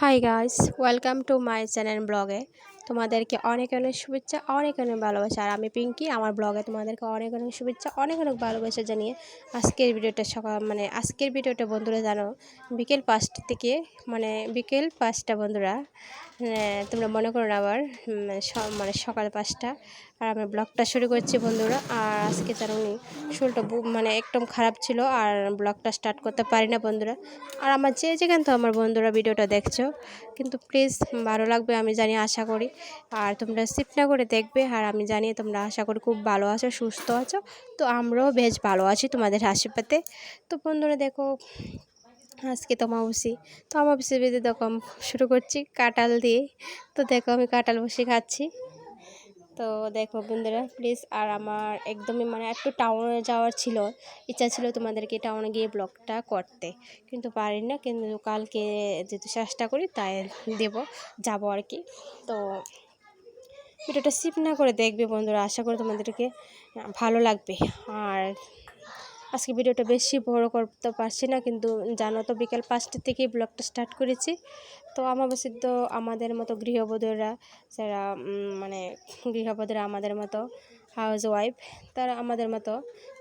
Hi guys welcome to my channel ব্লগে তোমাদেরকে অনেক অনেক শুভেচ্ছা অনেক অনেক ভালোবাসা। আর আমি পিঙ্কি আমার ব্লগে তোমাদেরকে অনেক অনেক শুভেচ্ছা অনেক অনেক ভালোবাসা জানিয়ে আজকের ভিডিওটা সকাল মানে আজকের ভিডিওটা বন্ধুরা জানো বিকেল পাঁচটা থেকে মানে বিকেল পাঁচটা বন্ধুরা। হ্যাঁ, তোমরা মনে করো আবার মানে সকাল পাঁচটা। আর আমি ব্লগটা শুরু করছি বন্ধুরা। আর আজকে জানুনি শরীরটা মানে একদম খারাপ ছিল আর ব্লগটা স্টার্ট করতে পারি না বন্ধুরা। আর আমার যে যেখান তো আমার বন্ধুরা ভিডিওটা দেখছ, কিন্তু প্লিজ ভালো লাগবে আমি জানি, আশা করি। আর তোমরা সিপ না করে দেখবে আর আমি জানি তোমরা আশা করি খুব ভালো আছো, সুস্থ আছো। তো আমরাও বেশ ভালো আছি তোমাদের আশীর্বাদে। তো বন্ধুরা দেখো, আজকে তো অমাবসী তো অমাবসী বেঁধে দেখো শুরু করছি কাঁঠাল দিয়ে। তো দেখো আমি কাঁঠাল বসে খাচ্ছি। তো দেখো বন্ধুরা প্লিজ আর আমার একদমই মানে একটু টাউনে যাওয়ার ছিল, ইচ্ছা ছিল তোমাদেরকে টাউনে গিয়ে ব্লগটা করতে। কিন্তু পারি না, কিন্তু কালকে যেহেতু চেষ্টা করি, তাই দেব, যাব আর কি। তো ভিডিওটা সিপ না করে দেখবে বন্ধুরা, আশা করি তোমাদেরকে ভালো লাগবে। আর আজকে ভিডিওটা বেশি বড় করতে পারছি না, কিন্তু জানো তো বিকাল পাঁচটা থেকেই ব্লগটা স্টার্ট করেছি। তো আমাবাসীর তো আমাদের মতো গৃহবধূরা যারা মানে গৃহবধূরা আমাদের মতো হাউস ওয়াইফ তারা আমাদের মতো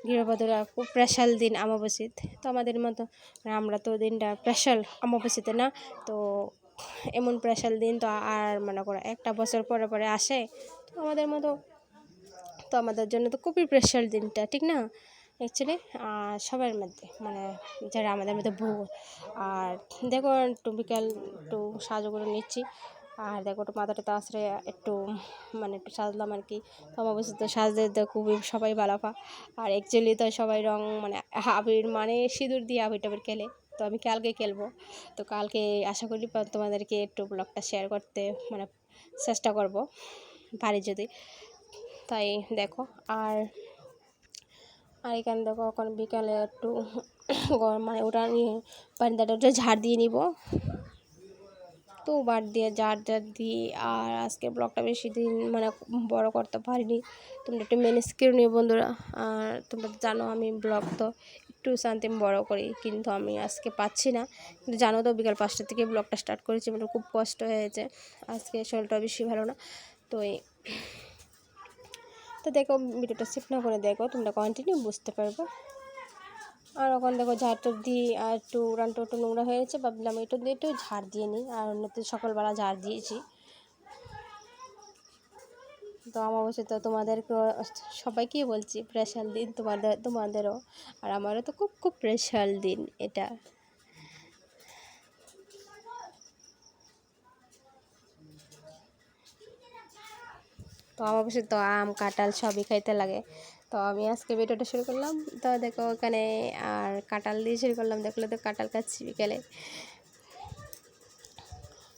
গৃহবধূরা খুব প্রেশাল দিন আমাবাসীত তো আমাদের মতো আমরা তো দিনটা প্রেশাল আমাবাসীতে না, তো এমন প্রেশাল দিন তো আর মনে করো একটা বছর পরে পরে আসে। তো আমাদের মতো, তো আমাদের জন্য তো খুবই প্রেশাল দিনটা, ঠিক না? অ্যাকচুয়ালি সবার মধ্যে মানে যারা আমাদের মধ্যে বউ আর দেখো একটু বিকাল একটু সাহায্য করে নিচ্ছি। আর দেখো একটু মাথাটা তো আশ্রে একটু মানে একটু সাজলাম আর কি। তো অবশ্যই তো সাজতে তো খুবই সবাই বালাফা। আর অ্যাকচুয়ালি তো সবাই রং মানে আবির মানে সিঁদুর দিয়ে আবির টাবির খেলে। তো আমি কালকে খেলব। তো কালকে আশা করি তোমাদেরকে একটু ব্লগটা শেয়ার করতে মানে চেষ্টা করব। পারি যদি। তাই দেখো, আর আর এখান দেখো এখন বিকালে একটু গরম মানে ওটা নিয়ে বারিন্দাটা ওটা ঝাড় দিয়ে নিব। তো বার দিয়ে ঝাড় ঝাড় দিয়ে, আর আজকে ব্লগটা বেশি দিন মানে বড় করতে পারিনি। তোমরা একটু মেনেজ করে নিও বন্ধুরা। আর তোমরা জানো আমি ব্লগ তো একটু শান্তি বড় করি, কিন্তু আমি আজকে পাচ্ছি না। কিন্তু জানো তো বিকাল পাঁচটা থেকে ব্লগটা স্টার্ট করেছি মানে খুব কষ্ট হয়েছে। আজকে শরীরটা বেশি ভালো না। তো তো দেখো ভিডিওটা সিপ না করে দেখো, তোমরা কন্টিনিউ বুঝতে পারবে। আর ওখান দেখো ঝাড়টা দিই আর একটু উড়ানটা একটু নোংরা হয়েছে ভাবলাম একটু দিয়ে একটু ঝাড় দিয়ে নিই। আর অন্যতে সকালবেলা ঝাড় দিয়েছি। তো আমার অবশ্যই তো তোমাদেরকে সবাইকেই বলছি প্রেশাল দিন তোমাদের, তোমাদেরও। আর আমারও তো খুব খুব প্রেশাল দিন এটা। তো আমার পাশে তো আম, কাঁঠাল সবই খাইতে লাগে। তো আমি আজকে ভিডিওটা শুরু করলাম। তো দেখো ওখানে আর কাঁঠাল দিয়ে শুরু করলাম। দেখলে তো কাঁঠাল খাচ্ছি বিকেলে।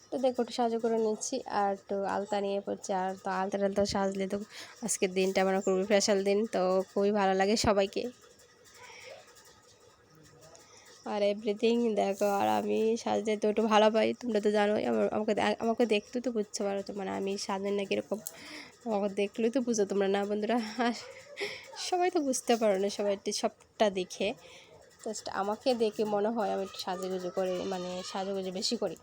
তো দেখো একটু সাজু করে নিচ্ছি আর একটু আলতা নিয়ে পড়ছি। আর তো আলতা টালতা সাজলে তো আজকের দিনটা আমার খুবই স্পেশাল দিন। তো খুবই ভালো লাগে সবাইকে। আর এভরিথিং দেখো, আর আমি সাজতে তো একটু ভালো পাই তোমরা তো জানোই, আমার, আমাকে আমাকে দেখতে তো বুঝতে পারো তো মানে আমি সাজেন না কীরকম আমাকে দেখলেই তো বুঝো তোমরা, না বন্ধুরা? সবাই তো বুঝতে পারো না, সবাই সবটা দেখে। জাস্ট আমাকে দেখে মনে হয় আমি একটু সাজুগুজু করে মানে সাজুগুজু বেশি করি।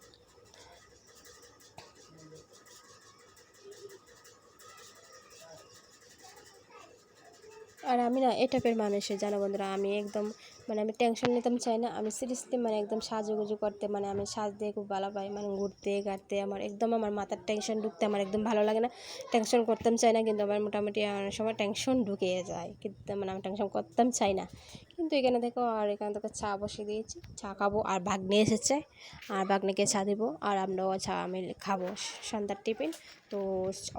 আর আমি না এ টাইপের মানুষের জানো বন্ধুরা, আমি একদম মানে আমি টেনশন নিতাম চাই না, আমি সিরিয়াসলি মানে একদম সাজুগুজু করতে মানে আমি সাজ দিয়ে খুব ভালো পাই মানে ঘুরতে গাড়তে আমার একদম আমার মাথার টেনশন ঢুকতে আমার একদম ভালো লাগে না। টেনশন করতাম চাই না, কিন্তু আমার মোটামুটি অনেক সময় টেনশন ঢুকে যায়, কিন্তু মানে আমি টেনশন করতাম চাই না। কিন্তু এখানে দেখো, আর এখানে তোকে চা বসিয়ে দিয়েছি, চা খাব, আর ভাগ্নে এসেছে, আর ভাগ্নেকে চা দেবো, আর আমরাও চা আমি খাব, সন্ধ্যার টিফিন, তো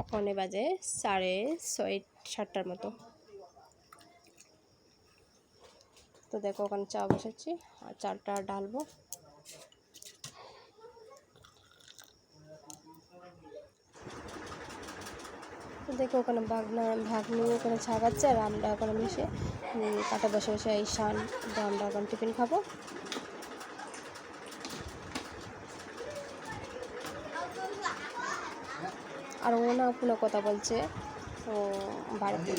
ওখানে বাজে সাড়ে ছয়, সাতটার মতো। তো দেখো ওখানে চা বসেছি আর চাটা ডালবো দেখো ওখানে বাগনা ভাগ্নি ওখানে চা খাচ্ছে, আর আমরা ওখানে মিশে কাটা বসে বসে এই শান আমরা ওখানে টিফিন খাব। আর ও না কোনো কথা বলছে, ও বাড়িতে।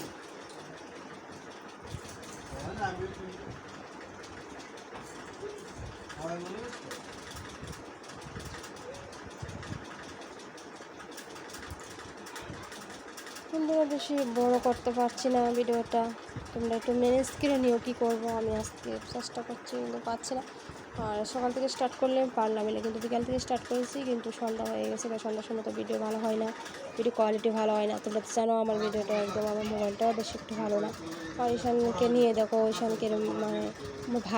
তোমরা বেশি বড় করতে পারছি না ভিডিওটা। তোমরা একটু ম্যানেজ করে নিও কী করব? আমি আজকে চেষ্টা করছি, কিন্তু পাচ্ছি না। আর সকাল থেকে স্টার্ট করলে পারলামই না, কিন্তু বিকাল থেকে স্টার্ট করেছি, কিন্তু সন্ধ্যা হয়ে গেছে বা সন্ধ্যার সময় তো ভিডিও ভালো হয় না। ভিডিও কোয়ালিটি ভালো হয় না। তোমরা জানো, আমার ভিডিওটা একদম, আমার মোবাইলটাও বেশি একটু ভালো না। আর ঈশানকে নিয়ে দেখো, ঈশানকে মানে ভাগ